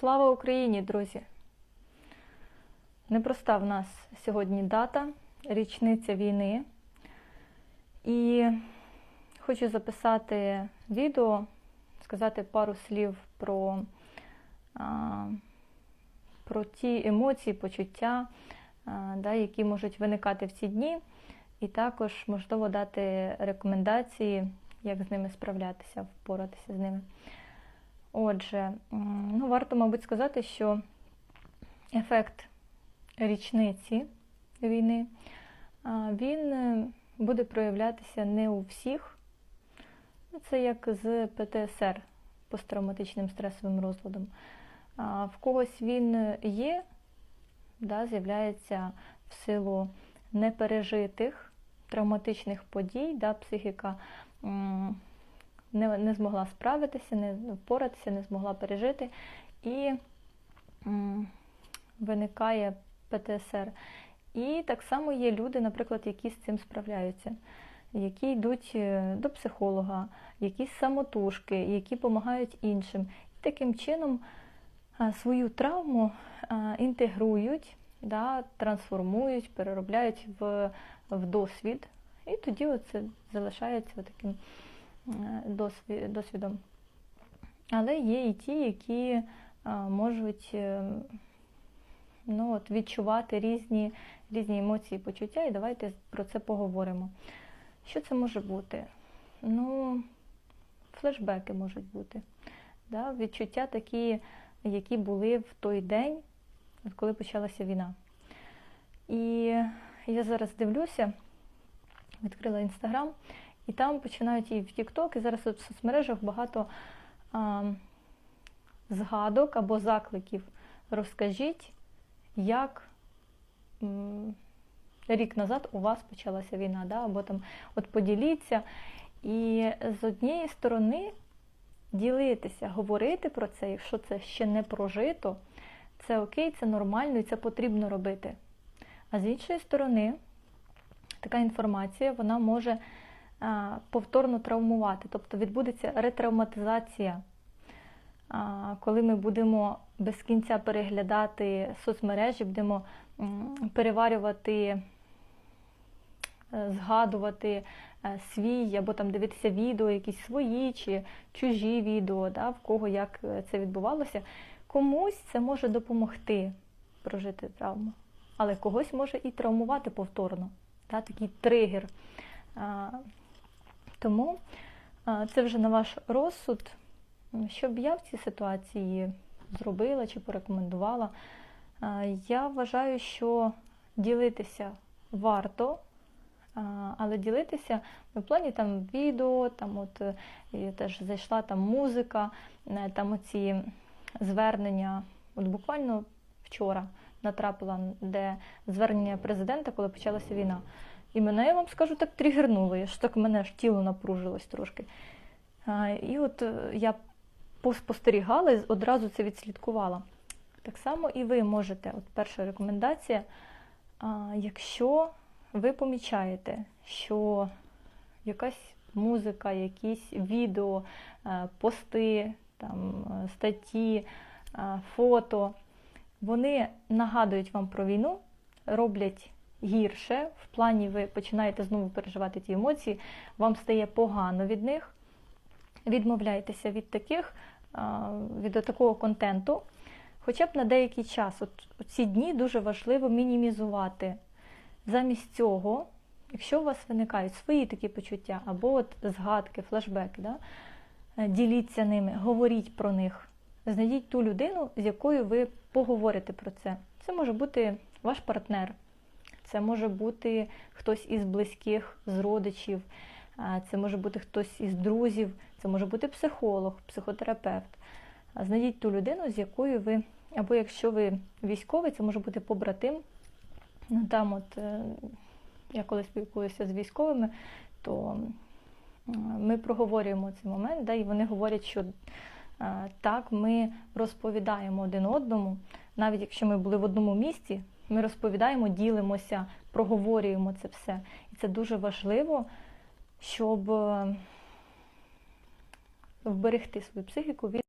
Слава Україні, друзі! Непроста в нас сьогодні дата, річниця війни. І хочу записати відео, сказати пару слів про, про ті емоції, почуття, да, які можуть виникати в ці дні, і також, можливо, дати рекомендації, як з ними справлятися, впоратися з ними. Отже, ну, варто, мабуть, сказати, що ефект річниці війни він е, буде проявлятися не у всіх. Ну, Це як з ПТСР, посттравматичним стресовим розладом. В когось він є, да, з'являється в силу непережитих травматичних подій, да, психіка не, не змогла справитися, не впоратися, не змогла пережити. І м, виникає ПТСР. І так само є люди, наприклад, які з цим справляються, які йдуть е, до психолога, якісь самотужки, які допомагають іншим. І таким чином свою травму інтегрують, да, трансформують, переробляють в, в досвід. І тоді оце залишається таким досвідом. Але є і ті, які можуть е, ну, от, відчувати різні, різні емоції, почуття, і давайте про це поговоримо. Що це може бути? Ну, флешбеки можуть бути. Да? Відчуття такі, які були в той день, коли почалася війна. І я зараз дивлюся, відкрила інстаграм, і там починають і в TikTok, і зараз от в соцмережах багато а, згадок або закликів. Розкажіть, як м, рік назад у вас почалася війна, да? або там от поділіться. І з однієї сторони ділитися, говорити про це, якщо це ще не прожито, це окей, це нормально і це потрібно робити. А з іншої сторони, така інформація вона може повторно травмувати, тобто відбудеться ретравматизація. Коли ми будемо без кінця переглядати соцмережі, будемо переварювати, е, згадувати е, свій, або там дивитися відео, якісь свої чи чужі відео, да, в кого як е, це відбувалося, комусь це може допомогти прожити травму, але когось може і травмувати повторно, да, такий тригер. Тому це вже на ваш розсуд. Що б я в цій ситуації зробила чи порекомендувала? Я вважаю, що ділитися варто, але ділитися в плані там відео, там от е, і теж зайшла там музика, е, там оці звернення. От буквально вчора натрапила, де звернення президента, коли почалася війна. І мене, я вам скажу, так тригернуло. Я ж так мене ж тіло напружилось трошки. А, І от е, я поспостерігала і одразу це відслідкувала. Так само і ви можете, от перша рекомендація, а, якщо ви помічаєте, що якась музика, якісь відео, е, пости, там, е, статті, фото, вони нагадують вам про війну, роблять гірше, в плані ви починаєте знову переживати ті емоції, вам стає погано від них. Відмовляйтеся від таких, від такого контенту, хоча б на деякий час. От ці дні дуже важливо мінімізувати. Замість цього, якщо у вас виникають свої такі почуття, або от згадки, флешбеки, да, діліться ними, говоріть про них. Знайдіть ту людину, з якою ви поговорите про це. Це може бути ваш партнер, це може бути хтось із близьких, з родичів, це може бути хтось із друзів, це може бути психолог, психотерапевт. Знайдіть ту людину, з якою ви, або якщо ви військовий, це може бути побратим. Ну, Там от е, я коли спілкуюся з військовими, то ми проговорюємо цей момент, да, і вони говорять, що так, ми розповідаємо один одному, навіть якщо ми були в одному місці, ми розповідаємо, ділимося, проговорюємо це все. І це дуже важливо, щоб вберегти свою психіку від